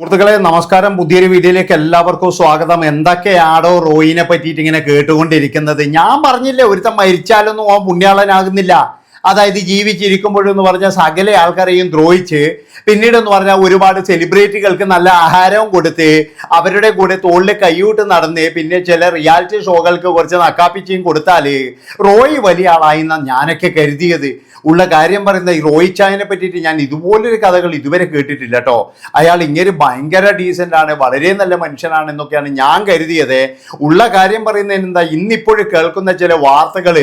സുഹൃത്തുക്കളെ നമസ്കാരം. പുതിയൊരു വീഡിയോയിലേക്ക് എല്ലാവർക്കും സ്വാഗതം. എന്തൊക്കെയാണോ റോയിനെ പറ്റിയിട്ട് ഇങ്ങനെ കേട്ടുകൊണ്ടിരിക്കുന്നത്? ഞാൻ പറഞ്ഞില്ലേ ഒരുത്തം മരിച്ചാലൊന്നും ആ പുണ്യാളനാകുന്നില്ല. അതായത് ജീവിച്ചിരിക്കുമ്പോഴെന്ന് പറഞ്ഞാൽ സകല ആൾക്കാരെയും ദ്രോഹിച്ച് പിന്നീട് എന്ന് പറഞ്ഞാൽ ഒരുപാട് സെലിബ്രിറ്റികൾക്ക് നല്ല ആഹാരവും കൊടുത്ത് അവരുടെ കൂടെ തോളിൽ കൈയൂട്ട് നടന്ന് പിന്നെ ചില റിയാലിറ്റി ഷോകൾക്ക് കുറച്ച് നക്കാപ്പിച്ചയും കൊടുത്താൽ റോയ് വലിയ ആളായി എന്നാ ഞാനൊക്കെ കരുതിയത്. ഉള്ള കാര്യം പറയുന്ന ഈ റോയ് ചായനെ പറ്റിയിട്ട് ഞാൻ ഇതുപോലൊരു കഥകൾ ഇതുവരെ കേട്ടിട്ടില്ല കേട്ടോ. അയാൾ ഇങ്ങനെ ഭയങ്കര ഡീസന്റ് ആണ് വളരെ നല്ല മനുഷ്യനാണ് എന്നൊക്കെയാണ് ഞാൻ കരുതിയത്. ഉള്ള കാര്യം പറയുന്നതിന് എന്താ ഇന്നിപ്പോഴും കേൾക്കുന്ന ചില വാർത്തകൾ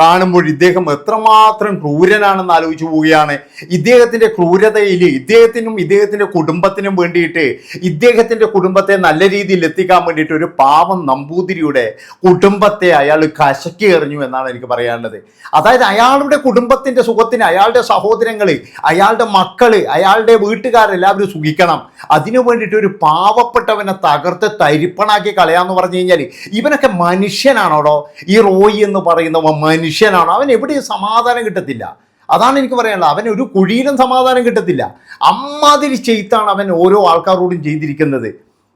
കാണുമ്പോൾ ഇദ്ദേഹം എത്രമാത്രം ക്രൂരനാണെന്ന് ആലോചിച്ചു പോവുകയാണ്. ഇദ്ദേഹത്തിന്റെ ക്രൂരതയിൽ ഇദ്ദേഹത്തിനും ഇദ്ദേഹത്തിന്റെ കുടുംബത്തിനും വേണ്ടിയിട്ട് ഇദ്ദേഹത്തിന്റെ കുടുംബത്തെ നല്ല രീതിയിൽ എത്തിക്കാൻ വേണ്ടിയിട്ട് ഒരു പാവം നമ്പൂതിരിയുടെ കുടുംബത്തെ അയാൾ കശക്കി എറിഞ്ഞു എന്നാണ് എനിക്ക് പറയാനുള്ളത്. അതായത് അയാളുടെ കുടുംബത്തിന്റെ സുഖത്തിന് അയാളുടെ സഹോദരങ്ങൾ അയാളുടെ മക്കൾ അയാളുടെ വീട്ടുകാരെല്ലാവരും സുഖിക്കണം. അതിനു വേണ്ടിയിട്ട് ഒരു പാവപ്പെട്ടവനെ തകർത്ത് തരിപ്പണാക്കി കളയാന്ന് പറഞ്ഞു കഴിഞ്ഞാൽ ഇവനൊക്കെ മനുഷ്യനാണോടോ? ഈ റോയി എന്ന് പറയുന്നവൻ മനുഷ്യനാണോ? അവൻ എവിടെയും സമാധാനം കിട്ടത്തില്ല. അതാണ് എനിക്ക് പറയാനുള്ളത്. അവൻ ഒരു കുഴിയിലും സമാധാനം കിട്ടത്തില്ല. അമ്മാതിരി ചെയ്ത്താണ് അവൻ ഓരോ ആൾക്കാരോടും ചെയ്തിരിക്കുന്നത്.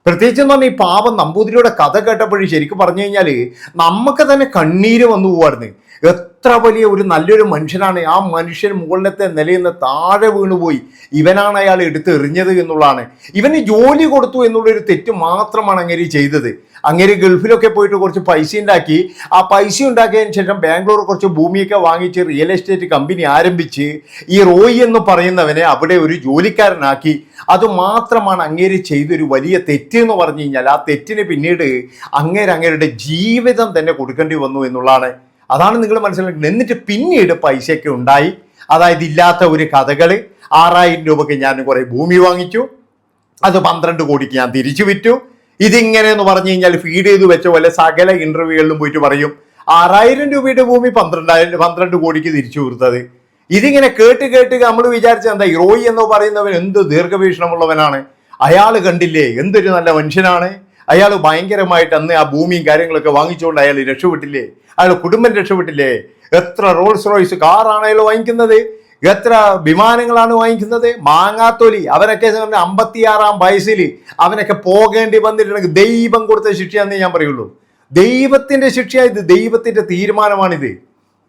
പ്രത്യേകിച്ച് എന്ന് പറഞ്ഞാൽ ഈ പാവം നമ്പൂതിരിയുടെ കഥ കേട്ടപ്പോഴും ശരിക്കും പറഞ്ഞു കഴിഞ്ഞാൽ നമുക്ക് തന്നെ കണ്ണീര് വന്നു പോവായിരുന്നു. എത്ര വലിയ ഒരു നല്ലൊരു മനുഷ്യനാണ്. ആ മനുഷ്യൻ മുകളിലത്തെ നിലയിൽ നിന്ന് താഴെ വീണുപോയി. ഇവനാണ് അയാൾ എടുത്ത് എറിഞ്ഞത് എന്നുള്ളതാണ്. ഇവന് ജോലി കൊടുത്തു എന്നുള്ളൊരു തെറ്റ് മാത്രമാണ് അങ്ങേരി ചെയ്തത്. അങ്ങേരി ഗൾഫിലൊക്കെ പോയിട്ട് കുറച്ച് പൈസ ഉണ്ടാക്കി. ആ പൈസ ഉണ്ടാക്കിയതിന് ശേഷം ബാംഗ്ലൂർ കുറച്ച് ഭൂമിയൊക്കെ വാങ്ങിച്ച് റിയൽ എസ്റ്റേറ്റ് കമ്പനി ആരംഭിച്ച് ഈ റോയി എന്ന് പറയുന്നവനെ അവിടെ ഒരു ജോലിക്കാരനാക്കി. അത് മാത്രമാണ് അങ്ങേര് ചെയ്തൊരു വലിയ തെറ്റ് എന്ന് പറഞ്ഞു കഴിഞ്ഞാൽ ആ തെറ്റിന് പിന്നീട് അങ്ങേര് അങ്ങേരുടെ ജീവിതം തന്നെ കൊടുക്കേണ്ടി വന്നു എന്നുള്ളതാണ്. അതാണ് നിങ്ങൾ മനസ്സിലാക്കുന്നത് എന്നിട്ട് പിന്നീട് പൈസയൊക്കെ ഉണ്ടായി. അതായത് ഇല്ലാത്ത ഒരു കഥകൾ ആറായിരം രൂപയ്ക്ക് ഞാൻ കുറേ ഭൂമി വാങ്ങിച്ചു. അത് പന്ത്രണ്ട് കോടിക്ക് ഞാൻ തിരിച്ചു വിറ്റു. ഇതിങ്ങനെ എന്ന് പറഞ്ഞു കഴിഞ്ഞാൽ ഫീഡ് ചെയ്ത് വെച്ച പോലെ സകല ഇന്റർവ്യൂകളിലും പോയിട്ട് പറയും ആറായിരം രൂപയുടെ ഭൂമി പന്ത്രണ്ടായിരം പന്ത്രണ്ട് കോടിക്ക് തിരിച്ചു കൊടുത്തത്. ഇതിങ്ങനെ കേട്ട് കേട്ട് നമ്മൾ വിചാരിച്ച എന്താ റോയി എന്ന് പറയുന്നവൻ എന്ത് ദീർഘവീക്ഷണമുള്ളവനാണ്. അയാൾ കണ്ടില്ലേ എന്തൊരു നല്ല മനുഷ്യനാണ്. അയാൾ ഭയങ്കരമായിട്ട് അന്ന് ആ ഭൂമിയും കാര്യങ്ങളൊക്കെ വാങ്ങിച്ചുകൊണ്ട് അയാൾ രക്ഷപ്പെട്ടില്ലേ. അയാൾ കുടുംബം രക്ഷപ്പെട്ടില്ലേ? എത്ര റോൾസ് റോയ്സ് കാറാണ് അയാൾ വാങ്ങിക്കുന്നത്? എത്ര വിമാനങ്ങളാണ് വാങ്ങിക്കുന്നത്? മാങ്ങാത്തൊലി അവനൊക്കെ അമ്പത്തിയാറാം വയസ്സിൽ അവനൊക്കെ പോകേണ്ടി വന്നിട്ടുണ്ടെങ്കിൽ ദൈവം കൊടുത്ത ശിക്ഷയാന്നേ ഞാൻ പറയുള്ളൂ. ദൈവത്തിന്റെ ശിക്ഷ ഇത് ദൈവത്തിന്റെ തീരുമാനമാണിത്.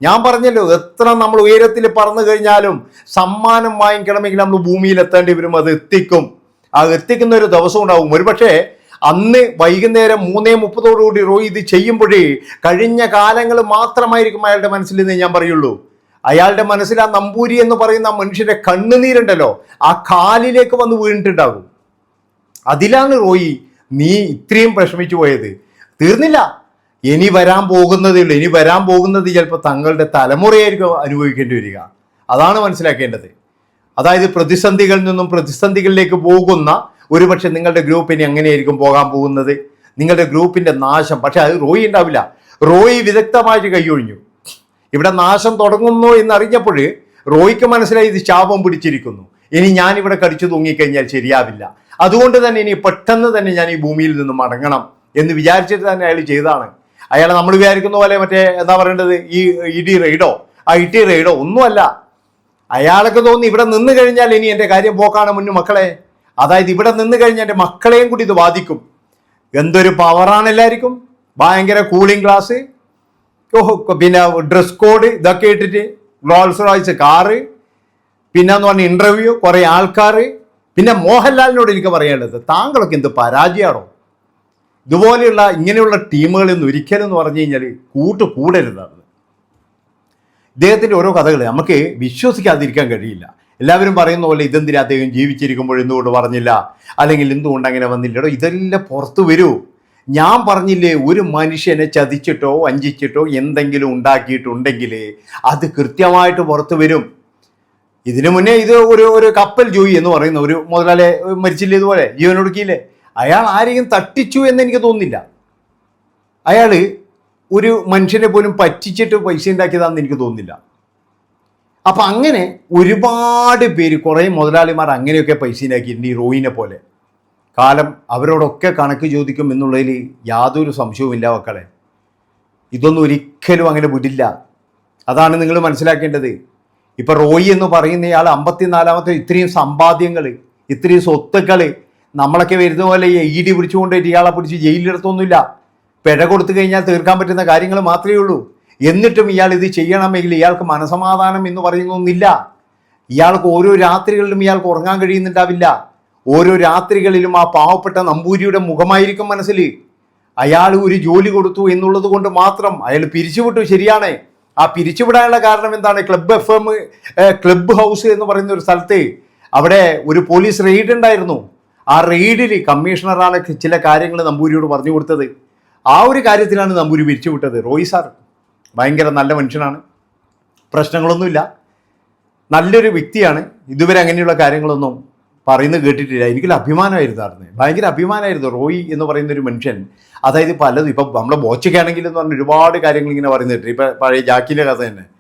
ഞാൻ പറഞ്ഞല്ലോ എത്ര നമ്മൾ ഉയരത്തിൽ പറന്നു കഴിഞ്ഞാലും സമ്മാനം വാങ്ങിക്കണമെങ്കിൽ നമ്മൾ ഭൂമിയിൽ എത്തേണ്ടി വരും അത് എത്തിക്കും. അത് എത്തിക്കുന്ന ഒരു ദിവസം ഉണ്ടാവും. ഒരുപക്ഷെ അന്ന് വൈകുന്നേരം മൂന്നേ മുപ്പതോടുകൂടി റോയി ഇത് ചെയ്യുമ്പോഴേ കഴിഞ്ഞ കാലങ്ങൾ മാത്രമായിരിക്കും അയാളുടെ മനസ്സിൽ നിന്ന് ഞാൻ പറയുള്ളൂ. അയാളുടെ മനസ്സിൽ ആ നമ്പൂരി എന്ന് പറയുന്ന ആ മനുഷ്യന്റെ കണ്ണുനീരുണ്ടല്ലോ ആ കാലിലേക്ക് വന്ന് വീണിട്ടുണ്ടാകും. അതിലാണ് റോയി നീ ഇത്രയും വിഷമിച്ചു പോയത്. തീർന്നില്ല. ഇനി വരാൻ പോകുന്നതേ ഉള്ളൂ. ഇനി വരാൻ പോകുന്നത് ചിലപ്പോൾ തങ്ങളുടെ തലമുറയായിരിക്കും അനുഭവിക്കേണ്ടി വരിക. അതാണ് മനസ്സിലാക്കേണ്ടത്. അതായത് പ്രതിസന്ധികളിൽ നിന്നും പ്രതിസന്ധികളിലേക്ക് പോകുന്ന ഒരുപക്ഷെ നിങ്ങളുടെ ഗ്രൂപ്പിന് എങ്ങനെയായിരിക്കും പോകാൻ പോകുന്നത്? നിങ്ങളുടെ ഗ്രൂപ്പിന്റെ നാശം പക്ഷെ അത് റോയി ഉണ്ടാവില്ല. റോയി വിദഗ്ധമായിട്ട് കൈയൊഴിഞ്ഞു. ഇവിടെ നാശം തുടങ്ങുന്നു എന്നറിഞ്ഞപ്പോൾ റോയിക്ക് മനസ്സിലായി ഇത് ശാപം പിടിച്ചിരിക്കുന്നു. ഇനി ഞാൻ ഇവിടെ കടിച്ചു തൂങ്ങിക്കഴിഞ്ഞാൽ ശരിയാവില്ല. അതുകൊണ്ട് തന്നെ ഇനി പെട്ടെന്ന് തന്നെ ഞാൻ ഈ ഭൂമിയിൽ നിന്ന് മടങ്ങണം എന്ന് വിചാരിച്ചിട്ട് തന്നെ അയാൾ ചെയ്താണ് അയാളെ നമ്മൾ വിചാരിക്കുന്ന പോലെ മറ്റേ എന്താ പറയേണ്ടത്? ഈ ഇടി റെയ്ഡോ? ആ ഇടി റെയ്ഡോ ഒന്നുമല്ല. അയാൾക്ക് തോന്നി ഇവിടെ നിന്ന് കഴിഞ്ഞാൽ ഇനി എന്റെ കാര്യം പോക്കാണ് മുന്നു മക്കളെ. അതായത് ഇവിടെ നിന്ന് കഴിഞ്ഞാൽ എന്റെ മക്കളെയും കൂടി ഇത് ബാധിക്കും. എന്തൊരു പവറാണ് എല്ലാവർക്കും? ഭയങ്കര കൂളിംഗ് ഗ്ലാസ് പിന്നെ ഡ്രസ് കോഡ് ഇതൊക്കെ ഇട്ടിട്ട് റോൾസ് റോയ്സ് കാറ് പിന്നെ എന്ന് പറഞ്ഞ ഇന്റർവ്യൂ കുറേ ആൾക്കാർ. പിന്നെ മോഹൻലാലിനോട് എനിക്ക് പറയാനുള്ളത് താങ്കളൊക്കെ എന്ത് പരാജയമാണോ ഇതുപോലെയുള്ള ഇങ്ങനെയുള്ള ടീമുകളൊന്നും ഒരിക്കലും എന്ന് പറഞ്ഞു കഴിഞ്ഞാൽ കൂട്ട് കൂടരുതാണ് ഇദ്ദേഹത്തിന്റെ ഓരോ കഥകൾ നമുക്ക് വിശ്വസിക്കാതിരിക്കാൻ കഴിയില്ല. എല്ലാവരും പറയുന്ന പോലെ ഇതെന്തിനാ അദ്ദേഹം ജീവിച്ചിരിക്കുമ്പോൾ എന്തുകൊണ്ട് പറഞ്ഞില്ല? അല്ലെങ്കിൽ എന്തുകൊണ്ട് അങ്ങനെ വന്നില്ലടോ? ഇതെല്ലാം പുറത്തു വരൂ. ഞാൻ പറഞ്ഞില്ലേ ഒരു മനുഷ്യനെ ചതിച്ചിട്ടോ വഞ്ചിച്ചിട്ടോ എന്തെങ്കിലും ഉണ്ടാക്കിയിട്ടുണ്ടെങ്കിൽ അത് കൃത്യമായിട്ട് പുറത്തു വരും. ഇതിനു മുന്നേ ഇത് ഒരു ഒരു കപ്പൽ ജോയി എന്ന് പറയുന്ന ഒരു മുതലാളി മരിച്ചില്ലേ ഇതുപോലെ? ജീവനൊടുക്കിയില്ലേ അയാൾ ആരെയും തട്ടിച്ചു എന്ന് എനിക്ക് തോന്നുന്നില്ല. അയാൾ ഒരു മനുഷ്യനെ പോലും പറ്റിച്ചിട്ട് പൈസ ഉണ്ടാക്കിയതാണെന്ന് എനിക്ക് തോന്നുന്നില്ല. അപ്പൊ അങ്ങനെ ഒരുപാട് പേര് കുറേ മുതലാളിമാർ അങ്ങനെയൊക്കെ പൈസ ഉണ്ടാക്കിയിട്ടുണ്ട് ഈ റോയിനെ പോലെ. കാലം അവരോടൊക്കെ കണക്ക് ചോദിക്കും എന്നുള്ളതിൽ യാതൊരു സംശയവുമില്ല മക്കളെ. ഇതൊന്നും ഒരിക്കലും അങ്ങനെ വിടില്ല. അതാണ് നിങ്ങൾ മനസ്സിലാക്കേണ്ടത്. ഇപ്പൊ റോയി എന്ന് പറയുന്ന പറയുന്നയാൾ അമ്പത്തിനാലാമത്തെ ഇത്രയും സമ്പാദ്യങ്ങൾ ഇത്രയും സ്വത്തുക്കൾ നമ്മളൊക്കെ വരുന്ന പോലെ ഇ ഡി പിടിച്ചുകൊണ്ടിട്ട് ഇയാളെ പിടിച്ച് ജയിലിലെടുത്തൊന്നുമില്ല. പിഴ കൊടുത്തു കഴിഞ്ഞാൽ തീർക്കാൻ പറ്റുന്ന കാര്യങ്ങൾ മാത്രമേ ഉള്ളൂ. എന്നിട്ടും ഇയാൾ ഇത് ചെയ്യണമെങ്കിൽ ഇയാൾക്ക് മനസമാധാനം എന്ന് പറയുന്നൊന്നില്ല. ഇയാൾക്ക് ഓരോ രാത്രികളിലും ഇയാൾക്ക് ഉറങ്ങാൻ കഴിയുന്നുണ്ടാവില്ല. ഓരോ രാത്രികളിലും ആ പാവപ്പെട്ട നമ്പൂരിയുടെ മുഖമായിരിക്കും മനസ്സിൽ. അയാൾ ഒരു ജോലി കൊടുത്തു എന്നുള്ളത് കൊണ്ട് മാത്രം അയാൾ പിരിച്ചുവിട്ടു ശരിയാണ്. ആ പിരിച്ചുവിടാനുള്ള കാരണം എന്താണ്? Club F M club house എന്ന് പറയുന്ന ഒരു സ്ഥലത്ത് അവിടെ ഒരു പോലീസ് റെയ്ഡ് ഉണ്ടായിരുന്നു. ആ റെയ്ഡിൽ കമ്മീഷണറാണ് ചില കാര്യങ്ങൾ നമ്പൂരിയോട് പറഞ്ഞു കൊടുത്തത്. ആ ഒരു കാര്യത്തിലാണ് നമ്പൂരി പിരിച്ചുവിട്ടത്. Roy sir. ഭയങ്കര നല്ല മനുഷ്യനാണ്. പ്രശ്നങ്ങളൊന്നുമില്ല. നല്ലൊരു വ്യക്തിയാണ്. ഇതുവരെ അങ്ങനെയുള്ള കാര്യങ്ങളൊന്നും പറയുന്നത് കേട്ടിട്ടില്ല. എനിക്കൊരു അഭിമാനമായിരുന്നു അറിഞ്ഞത് ഭയങ്കര അഭിമാനമായിരുന്നു റോയി എന്ന് പറയുന്ന ഒരു മനുഷ്യൻ. അതായത് പലതും ഇപ്പം നമ്മുടെ ബോച്ചയ്ക്കാണെങ്കിൽ എന്ന് പറഞ്ഞ ഒരുപാട് കാര്യങ്ങൾ ഇങ്ങനെ പറയുന്നുണ്ട്. ഇപ്പം പഴയ ജാക്കിന്റെ കഥ തന്നെ.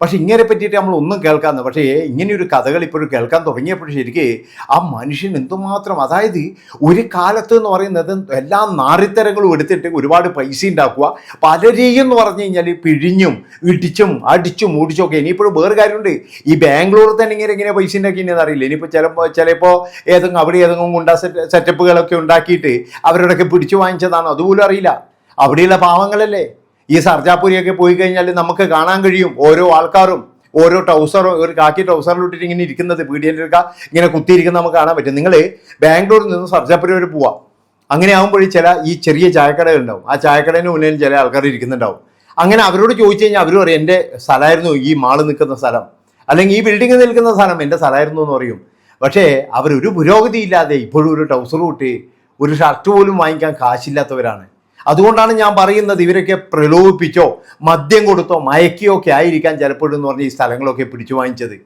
പക്ഷെ ഇങ്ങനെ പറ്റിയിട്ട് നമ്മൾ ഒന്നും കേൾക്കാമെന്ന് പക്ഷേ ഇങ്ങനെയൊരു കഥകൾ ഇപ്പോഴും കേൾക്കാൻ തുടങ്ങിയപ്പോൾ ശരിക്ക് ആ മനുഷ്യൻ എന്തുമാത്രം അതായത് ഒരു കാലത്ത് എന്ന് പറയുന്നത് എല്ലാ നാറിത്തരങ്ങളും എടുത്തിട്ട് ഒരുപാട് പൈസ ഉണ്ടാക്കുക പലരെയും എന്ന് പറഞ്ഞു കഴിഞ്ഞാൽ പിഴിഞ്ഞും ഇടിച്ചും അടിച്ചും ഓടിച്ചും ഒക്കെ. ഇനിയിപ്പോഴും വേറെ കാര്യമുണ്ട്. ഈ ബാംഗ്ലൂർ തന്നെ ഇങ്ങനെ ഇങ്ങനെ പൈസ ഉണ്ടാക്കിയെന്ന് അറിയില്ല. ഇനിയിപ്പോൾ ചിലപ്പോൾ ചിലപ്പോൾ ഏതെങ്കിലും അവിടെ ഏതെങ്കിലും ഗുണ്ട സെറ്റ് സെറ്റപ്പുകളൊക്കെ ഉണ്ടാക്കിയിട്ട് അവരോടൊക്കെ പിടിച്ചു വാങ്ങിച്ചതാണോ? അതുപോലും അറിയില്ല. അവിടെയുള്ള പാവങ്ങളല്ലേ? ഈ സർജാപുരിയൊക്കെ പോയി കഴിഞ്ഞാൽ നമുക്ക് കാണാൻ കഴിയും ഓരോ ആൾക്കാരും. ഓരോ ട്രൗസറും ഒരു കാക്കി ട്രൗസറിലിട്ടിട്ട് ഇങ്ങനെ ഇരിക്കുന്നത് പീഡിയന്റെ എടുക്കുക ഇങ്ങനെ കുത്തിയിരിക്കുന്നത് നമുക്ക് കാണാൻ പറ്റും. നിങ്ങൾ ബാംഗ്ലൂരിൽ നിന്ന് സർജാപുരി വരെ പോവാം. അങ്ങനെ ആകുമ്പോഴേ ചില ഈ ചെറിയ ചായക്കടകൾ ഉണ്ടാവും. ആ ചായക്കടേന്റെ മുന്നിൽ ചില ആൾക്കാർ ഇരിക്കുന്നുണ്ടാവും. അങ്ങനെ അവരോട് ചോദിച്ചു കഴിഞ്ഞാൽ അവർ പറയും എന്റെ സ്ഥലമായിരുന്നു ഈ മാൾ നിൽക്കുന്ന സ്ഥലം. അല്ലെങ്കിൽ ഈ ബിൽഡിംഗ് നിൽക്കുന്ന സ്ഥലം എന്റെ സ്ഥലമായിരുന്നു എന്ന് പറയും. പക്ഷേ അവരൊരു പുരോഗതി ഇല്ലാതെ ഇപ്പോഴും ഒരു ട്രൗസർ കൂട്ടി ഒരു ഷർട്ട് പോലും വാങ്ങിക്കാൻ കാശില്ലാത്തവരാണ്. അതുകൊണ്ടാണ് ഞാൻ പറയുന്നത് ഇവരൊക്കെ പ്രലോഭിപ്പിച്ചോ മദ്യം കൊടുത്തോ മയക്കിയോ ഒക്കെ ആയിരിക്കാൻ ചിലപ്പോഴെന്ന് പറഞ്ഞ് ഈ സ്ഥലങ്ങളൊക്കെ പിടിച്ചു വാങ്ങിച്ചത്.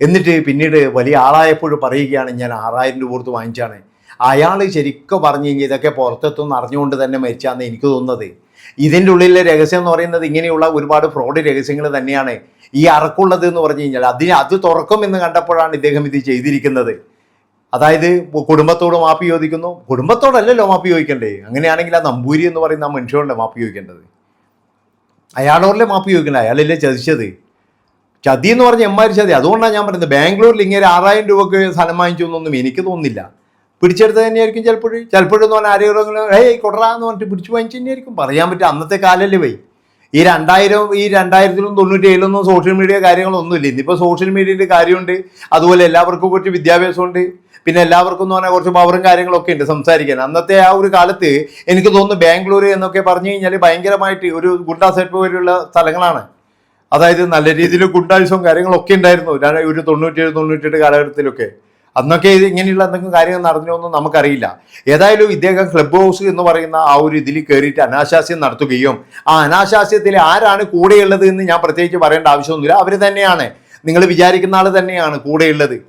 എന്നിട്ട് പിന്നീട് വലിയ ആളായപ്പോഴും പറയുകയാണ് ഞാൻ ആറായിരം രൂപ കൊടുത്ത് വാങ്ങിച്ചാണ്. അയാൾ ശരിക്കും പറഞ്ഞു കഴിഞ്ഞാൽ ഇതൊക്കെ പുറത്തെത്തുമെന്ന് അറിഞ്ഞുകൊണ്ട് തന്നെ മരിച്ചാന്ന് എനിക്ക് തോന്നുന്നത്. ഇതിന്റെ ഉള്ളിലെ രഹസ്യം എന്ന് പറയുന്നത് ഇങ്ങനെയുള്ള ഒരുപാട് ഫ്രോഡ് രഹസ്യങ്ങൾ തന്നെയാണ് ഈ അറക്കുള്ളത് എന്ന് പറഞ്ഞു കഴിഞ്ഞാൽ. അതിന് അത് തുറക്കുമെന്ന് കണ്ടപ്പോഴാണ് ഇദ്ദേഹം ഇത് ചെയ്തിരിക്കുന്നത്. അതായത് കുടുംബത്തോട് മാപ്പി ചോദിക്കുന്നു. കുടുംബത്തോടല്ലല്ലോ മാപ്പി ചോദിക്കണ്ടേ? അങ്ങനെയാണെങ്കിൽ ആ നമ്പൂരി എന്ന് പറയുന്ന ആ മനുഷ്യനോടല്ലേ മാപ്പി ചോദിക്കേണ്ടത്? അയാളോടല്ലേ മാപ്പി ചോദിക്കണ്ടേ അയാളല്ലേ ചതിച്ചത്? ചതി എന്ന് പറഞ്ഞ എമ്മാരി ചതി. അതുകൊണ്ടാണ് ഞാൻ പറയുന്നത് ബാംഗ്ലൂരിൽ ഇങ്ങനെ ആറായിരം രൂപക്ക് സ്ഥലം വാങ്ങിച്ചു എന്നൊന്നും എനിക്ക് തോന്നുന്നില്ല. പിടിച്ചെടുത്ത് തന്നെയായിരിക്കും ചിലപ്പോഴും. ചിലപ്പോഴെന്ന് പറഞ്ഞാൽ ആരെങ്കിലും ഏയ് കൊടറാന്ന് പറഞ്ഞിട്ട് പിടിച്ചു വാങ്ങിച്ചു തന്നെയായിരിക്കും. പറയാൻ പറ്റും അന്നത്തെ കാലല്ലേ വൈ. ഈ രണ്ടായിരം ഈ രണ്ടായിരത്തിലും തൊണ്ണൂറ്റി ഏഴിലൊന്നും സോഷ്യൽ മീഡിയ കാര്യങ്ങളൊന്നുമില്ല. ഇന്നിപ്പോൾ സോഷ്യൽ മീഡിയയുടെ കാര്യമുണ്ട്. അതുപോലെ എല്ലാവർക്കും കുറച്ച് വിദ്യാഭ്യാസമുണ്ട്. പിന്നെ എല്ലാവർക്കും എന്ന് പറഞ്ഞാൽ കുറച്ച് പവറും കാര്യങ്ങളൊക്കെ ഉണ്ട് സംസാരിക്കാൻ. അന്നത്തെ ആ ഒരു കാലത്ത് എനിക്ക് തോന്നുന്നു ബാംഗ്ലൂർ എന്നൊക്കെ പറഞ്ഞു കഴിഞ്ഞാൽ ഭയങ്കരമായിട്ട് ഒരു ഗുണ്ടാ സെറ്റ് പോലുള്ള സ്ഥലങ്ങളാണ്. അതായത് നല്ല രീതിയിൽ ഗുണ്ടായുസവും കാര്യങ്ങളൊക്കെ ഉണ്ടായിരുന്നു. ഒരു തൊണ്ണൂറ്റേഴ് തൊണ്ണൂറ്റെട്ട് കാലഘട്ടത്തിലൊക്കെ. അന്നൊക്കെ ഇങ്ങനെയുള്ള എന്തെങ്കിലും കാര്യങ്ങൾ നടന്നോന്നും നമുക്കറിയില്ല. ഏതായാലും ഇദ്ദേഹം ക്ലബ് ഹൗസ് എന്ന് പറയുന്ന ആ ഒരു ഇതിൽ കയറിയിട്ട് അനാശാസ്യം നടത്തുകയും ആ അനാശാസ്യത്തിൽ ആരാണ് കൂടെയുള്ളത് എന്ന് ഞാൻ പ്രത്യേകിച്ച് പറയേണ്ട ആവശ്യമൊന്നുമില്ല. അവർ തന്നെയാണ്. നിങ്ങൾ വിചാരിക്കുന്ന ആൾ തന്നെയാണ് കൂടെയുള്ളത്.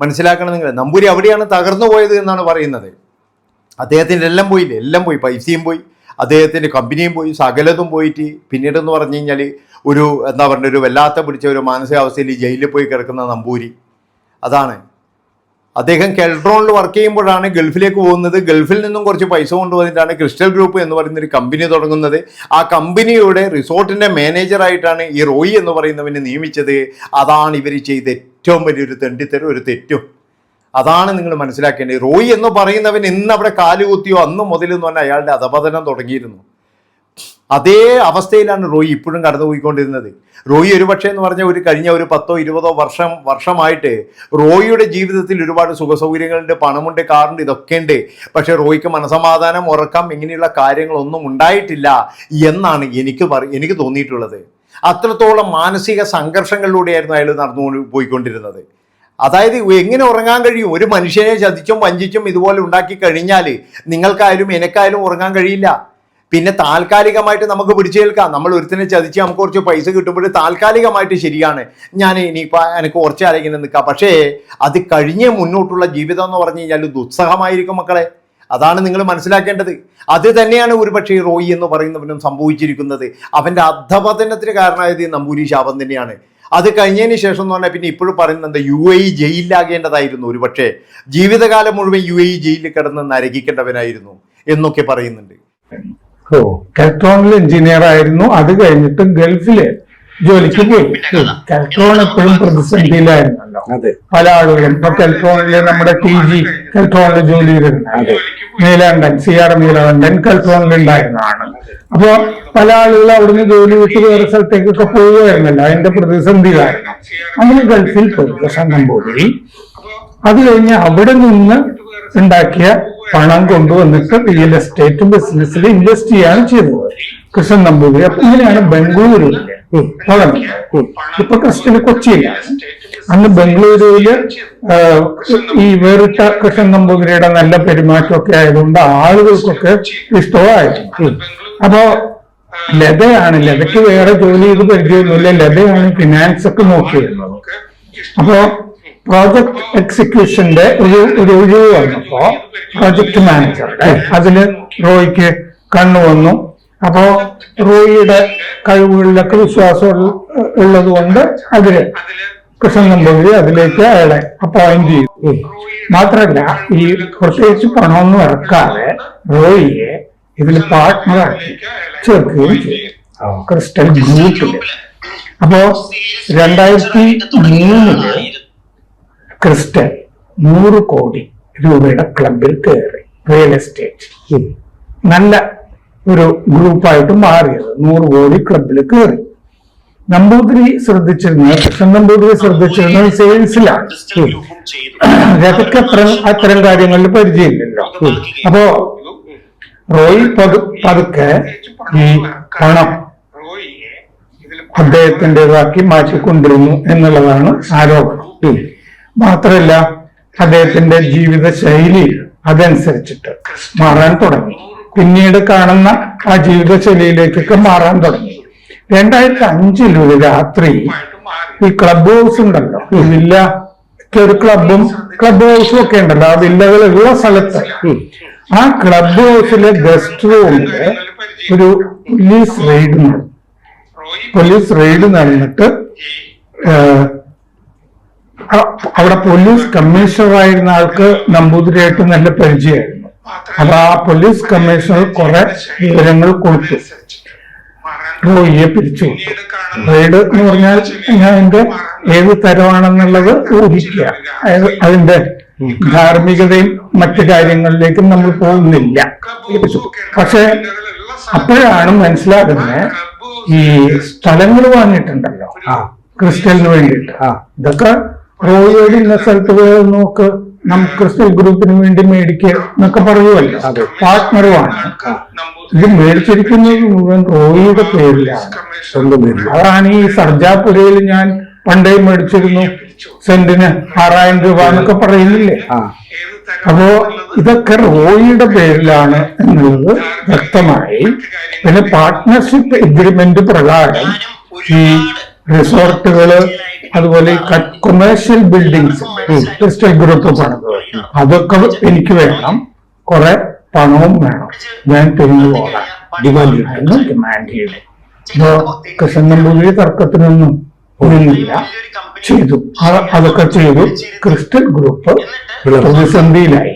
മനസ്സിലാക്കണം നിങ്ങൾ. നമ്പൂരി അവിടെയാണ് തകർന്നു പോയത് എന്നാണ് പറയുന്നത്. അദ്ദേഹത്തിന്റെ എല്ലാം പോയില്ലേ? എല്ലാം പോയി. പൈസയും പോയി. അദ്ദേഹത്തിന്റെ കമ്പനിയും പോയി. സകലതും പോയിട്ട് പിന്നീടെന്ന് പറഞ്ഞു കഴിഞ്ഞാൽ ഒരു എന്താ പറയുക ഒരു വല്ലാത്ത പിടിച്ച ഒരു മാനസികാവസ്ഥയിൽ ജയിലിൽ പോയി കിടക്കുന്ന നമ്പൂരി. അതാണ്. അദ്ദേഹം കെൽട്രോണിൽ വർക്ക് ചെയ്യുമ്പോഴാണ് ഗൾഫിലേക്ക് പോകുന്നത്. ഗൾഫിൽ നിന്നും കുറച്ച് പൈസ കൊണ്ടുവന്നിട്ടാണ് ക്രിസ്റ്റൽ ഗ്രൂപ്പ് എന്ന് പറയുന്ന ഒരു കമ്പനി തുടങ്ങുന്നത്. ആ കമ്പനിയുടെ റിസോർട്ടിന്റെ മാനേജറായിട്ടാണ് ഈ റോയി എന്ന് പറയുന്നവനെ നിയമിച്ചത്. അതാണ് ഇവർ ചെയ്ത ഏറ്റവും വലിയൊരു തെണ്ടിത്തരം ഒരു തെറ്റും. അതാണ് നിങ്ങൾ മനസ്സിലാക്കേണ്ടത്. റോയി എന്ന് പറയുന്നവൻ ഇന്ന് അവിടെ കാലുകുത്തിയോ അന്ന് മുതൽ എന്ന് പറഞ്ഞാൽ അയാളുടെ അധപതനം തുടങ്ങിയിരുന്നു. അതേ അവസ്ഥയിലാണ് റോയി ഇപ്പോഴും കടന്നുപോയിക്കൊണ്ടിരുന്നത്. റോയി ഒരുപക്ഷെ എന്ന് പറഞ്ഞ ഒരു കഴിഞ്ഞ ഒരു പത്തോ ഇരുപതോ വർഷം വർഷമായിട്ട് റോയിയുടെ ജീവിതത്തിൽ ഒരുപാട് സുഖസൗകര്യങ്ങളുണ്ട് പണമുണ്ട് കാറുണ്ട് ഇതൊക്കെ ഉണ്ട്. പക്ഷെ റോയിക്ക് മനസമാധാനം ഉറക്കം ഇങ്ങനെയുള്ള കാര്യങ്ങളൊന്നും ഉണ്ടായിട്ടില്ല എന്നാണ് എനിക്ക് പറ എനിക്ക് തോന്നിയിട്ടുള്ളത്. അത്രത്തോളം മാനസിക സംഘർഷങ്ങളിലൂടെയായിരുന്നു അയാൾ നടന്നു പോയിക്കൊണ്ടിരുന്നത്. അതായത് എങ്ങനെ ഉറങ്ങാൻ കഴിയും? ഒരു മനുഷ്യനെ ചതിച്ചും വഞ്ചിച്ചും ഇതുപോലെ ഉണ്ടാക്കി കഴിഞ്ഞാൽ നിങ്ങൾക്കായാലും എനിക്കായാലും ഉറങ്ങാൻ കഴിയില്ല. പിന്നെ താൽക്കാലികമായിട്ട് നമുക്ക് പിടിച്ചേൽക്കാം. നമ്മൾ ഒരുത്തിനെ ചതിച്ച് നമുക്ക് കുറച്ച് പൈസ കിട്ടുമ്പോൾ താൽക്കാലികമായിട്ട് ശരിയാണ്. ഞാൻ ഇനിയിപ്പോൾ എനിക്ക് കുറച്ച് ആരെങ്കിലും നിൽക്കാം. പക്ഷേ അത് കഴിഞ്ഞ് മുന്നോട്ടുള്ള ജീവിതം എന്ന് പറഞ്ഞു കഴിഞ്ഞാൽ ദുസ്സഹമായിരിക്കും മക്കളെ. അതാണ് നിങ്ങൾ മനസ്സിലാക്കേണ്ടത്. അത് തന്നെയാണ് ഒരുപക്ഷെ റോയി എന്ന് പറയുന്നവനും സംഭവിച്ചിരിക്കുന്നത്. അവന്റെ അധപതനത്തിന് കാരണമായത് നമ്പൂരി ശാപം തന്നെയാണ്. അത് കഴിഞ്ഞതിന് ശേഷം എന്ന് പറഞ്ഞാൽ പിന്നെ ഇപ്പോഴും പറയുന്നത് യു എ ജയിലിലാകേണ്ടതായിരുന്നു. ഒരുപക്ഷെ ജീവിതകാലം മുഴുവൻ യു എ ജയിലിൽ കിടന്ന് നരകിക്കേണ്ടവനായിരുന്നു എന്നൊക്കെ പറയുന്നുണ്ട്. ഓ കെൽട്രോണിൽ എഞ്ചിനീയർ ആയിരുന്നു. അത് കഴിഞ്ഞിട്ട് ഗൾഫിൽ ജോലിക്ക് പോയി. കെൽട്രോൺ എപ്പോഴും പ്രതിസന്ധിയിലായിരുന്നല്ലോ. അതെ. പല ആളുകളും ഇപ്പൊ കെൽട്രോണിൽ നമ്മുടെ ടി ജി കെൽട്രോണിൽ ജോലി ചെയ്തിരുന്നത് നീലകണ്ഠൻ സി ആർ നീലകണ്ഠൻ കെൽട്രോണിൽ ഉണ്ടായിരുന്നതാണ്. അപ്പൊ പല ആളുകളും അവിടുന്ന് ജോലി വിട്ട് വേറെ സ്ഥലത്തേക്കൊക്കെ പോവുമായിരുന്നല്ലോ അതിന്റെ പ്രതിസന്ധിയിലായിരുന്നു. അങ്ങനെ ഗൾഫിൽ പോയി. കൃഷ്ണൻ പോയി അത് കഴിഞ്ഞ് അവിടെ നിന്ന് ഉണ്ടാക്കിയ പണം കൊണ്ടുവന്നിട്ട് റിയൽ എസ്റ്റേറ്റ് ബിസിനസ്സിൽ ഇൻവെസ്റ്റ് ചെയ്യാണ് ചെയ്തത് കൃഷ്ണൻ നമ്പൂതിരി. അപ്പൊ ഇങ്ങനെയാണ് ബംഗളൂരു തുടങ്ങിയത് ഇപ്പൊ കൃഷ്ണന് കൊച്ചിയിലാണ് അന്ന് ബംഗളൂരുവിൽ ഈ വേറിട്ട കൃഷ്ണൻ നമ്പൂതിരിയുടെ നല്ല പെരുമാറ്റമൊക്കെ ആയതുകൊണ്ട് ആളുകൾക്കൊക്കെ ഇഷ്ടമായിരുന്നു. അപ്പോ ലതയാണ് ലതയ്ക്ക് വേറെ ജോലി ചെയ്ത് പരിചയമൊന്നുമില്ല. ലതയാണ് ഫിനാൻസ് ഒക്കെ നോക്കിയിരുന്നത് അപ്പോ പ്രോജക്ട് എക്സിക്യൂഷന്റെ ഒരു ഒരു ഒഴിവ് വന്നപ്പോ പ്രോജക്ട് മാനേജർ അതിൽ റോയ്ക്ക് കണ്ണു വന്നു. അപ്പോ റോയിയുടെ കഴിവുകളിലൊക്കെ വിശ്വാസം ഉള്ളത് കൊണ്ട് അതിൽ കൃഷ്ണൻ നമ്പൂതിരി അതിലേക്ക് അയാളെ അപ്പോയിന്റ് ചെയ്തു. മാത്രല്ല ഈ പ്രത്യേകിച്ച് പണമൊന്നും ഇറക്കാതെ റോയിയെ ഇതിൽ പാർട്ട്ണറാക്കി ചേർക്കുകയും ചെയ്തു. ക്രിസ്റ്റൽ ഗ്രൂപ്പിൽ. അപ്പോ രണ്ടായിരത്തി മൂന്നിൽ ക്രിസ്റ്റൽ നൂറ് കോടി രൂപയുടെ ക്ലബിൽ കയറി റിയൽ എസ്റ്റേറ്റ് നല്ല ഒരു ഗ്രൂപ്പായിട്ട് മാറിയത് നൂറ് കോടി ക്ലബിൽ കയറി. നമ്പൂതിരി ശ്രദ്ധിച്ചിരുന്നത് കൃഷ്ണൻ നമ്പൂതിരി ശ്രദ്ധിച്ചിരുന്നത് സെയിൽസിലാണ്. അതൊക്കെ അത്ര അത്തരം കാര്യങ്ങളിൽ പരിചയമില്ലല്ലോ. അപ്പോ റോയി പതു പതുക്കെ ഈ പണം അദ്ദേഹത്തിന്റെതാക്കി മാറ്റിക്കൊണ്ടിരുന്നു എന്നുള്ളതാണ് ആരോപണം. മാത്രമല്ല അദ്ദേഹത്തിന്റെ ജീവിത ശൈലി അതനുസരിച്ചിട്ട് മാറാൻ തുടങ്ങി. പിന്നീട് കാണുന്ന ആ ജീവിത ശൈലിയിലേക്കൊക്കെ മാറാൻ തുടങ്ങി. രണ്ടായിരത്തി അഞ്ചിലൊരു രാത്രി ഈ ക്ലബ് ഹൗസ് ഉണ്ടല്ലോ. ഈ വില്ല ഒരു ക്ലബും ക്ലബ് ഹൗസും ഒക്കെ ഉണ്ടല്ലോ. ആ വില്ലകളുള്ള സ്ഥലത്ത്. ആ ക്ലബ് ഹൗസിലെ ഗസ്റ്റ് റൂമിൽ ഒരു പോലീസ് റെയ്ഡ് നടന്നു. പോലീസ് റെയ്ഡ് നടന്നിട്ട് അവിടെ പോലീസ് കമ്മീഷണറായിരുന്ന ആൾക്ക് നമ്പൂതിരിയായിട്ട് നല്ല പരിചയമായിരുന്നു. അപ്പൊ ആ പോലീസ് കമ്മീഷണർ കുറെ വിവരങ്ങൾ കൊടുത്തു. റോയിയെ പിരിച്ചു റെയ്ഡ് എന്ന് പറഞ്ഞാൽ ഞാൻ എന്റെ ഏത് തരമാണെന്നുള്ളത് ഊഹിക്കുക. അതായത് അതിന്റെ ധാർമ്മികതയും മറ്റു കാര്യങ്ങളിലേക്കും നമ്മൾ പോകുന്നില്ല. പക്ഷെ അപ്പോഴാണ് മനസ്സിലാകുന്നത് ഈ സ്ഥലങ്ങൾ വാങ്ങിയിട്ടുണ്ടല്ലോ. ആ. ക്രിസ്റ്റലിന് വേണ്ടിയിട്ട്. ഇതൊക്കെ റോയോട് ഇന്ന സ്ഥലത്ത് പോയി നോക്ക് നമ്മ ക്രിസ്ത്യൻ ഗ്രൂപ്പിന് വേണ്ടി മേടിക്കുക എന്നൊക്കെ പറയുമല്ലോ. പാർട്ട്ണറുമാണ് ഇത് മേടിച്ചിരിക്കുന്നത് മുഴുവൻ റോയിയുടെ പേരിലാണ്. സ്വന്തം പേരിൽ അതാണ് ഈ സർജാപുരയിൽ ഞാൻ പണ്ടേ മേടിച്ചിരുന്നു സെന്റിന് ആറായിരം രൂപ എന്നൊക്കെ പറയുന്നില്ലേ? അപ്പോ ഇതൊക്കെ റോയിയുടെ പേരിലാണ് എന്നുള്ളത് വ്യക്തമായി. പിന്നെ പാർട്ട്ണർഷിപ്പ് എഗ്രിമെന്റ് പ്രകാരം ഈ റിസോർട്ടുകൾ അതുപോലെ കൊമേഴ്ഷ്യൽ ബിൽഡിങ്സ് ക്രിസ്റ്റൽ ഗ്രൂപ്പ് പണിത് അതൊക്കെ എനിക്ക് വേണം. കുറെ പണവും വേണം. ഞാൻ തിരിഞ്ഞു പോകാം. ഡിമാൻഡ് ചെയ്തു. എന്ന് ഡിമാൻഡ് ചെയ്തു അപ്പോ കൃഷ്ണൻ നമ്പൂതിരി തർക്കത്തിനൊന്നും ഒന്നുമില്ല ചെയ്തു. അതൊക്കെ ചെയ്തു. Crystal group പ്രതിസന്ധിയിലായി.